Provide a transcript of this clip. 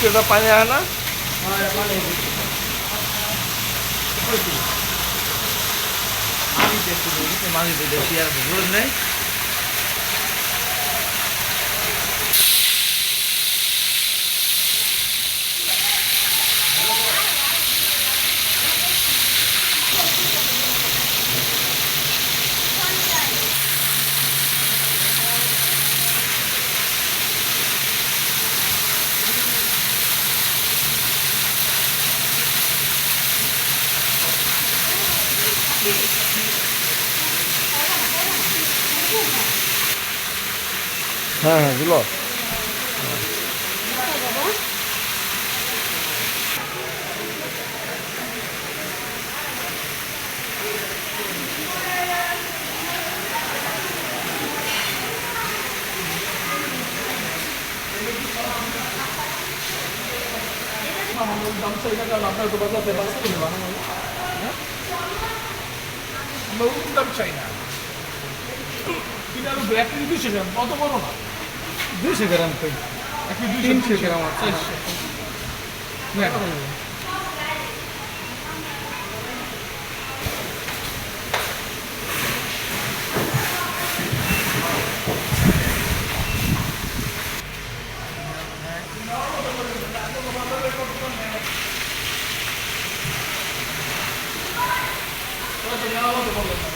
कितना पानी आया ना मांगी देखी मांगी देखी यार जरूर नहीं হ্যাঁ হ্যাঁ দিল আপনার দোকান পেপার কিনবা আমরা ওরকম দাম চাই না কিন্তু আমি এক কেজি দুইশো গ্রাম অত বড় না দুইশো গ্রাম কই এক কেজি দুইশো গ্রাম চারশো どうぞ。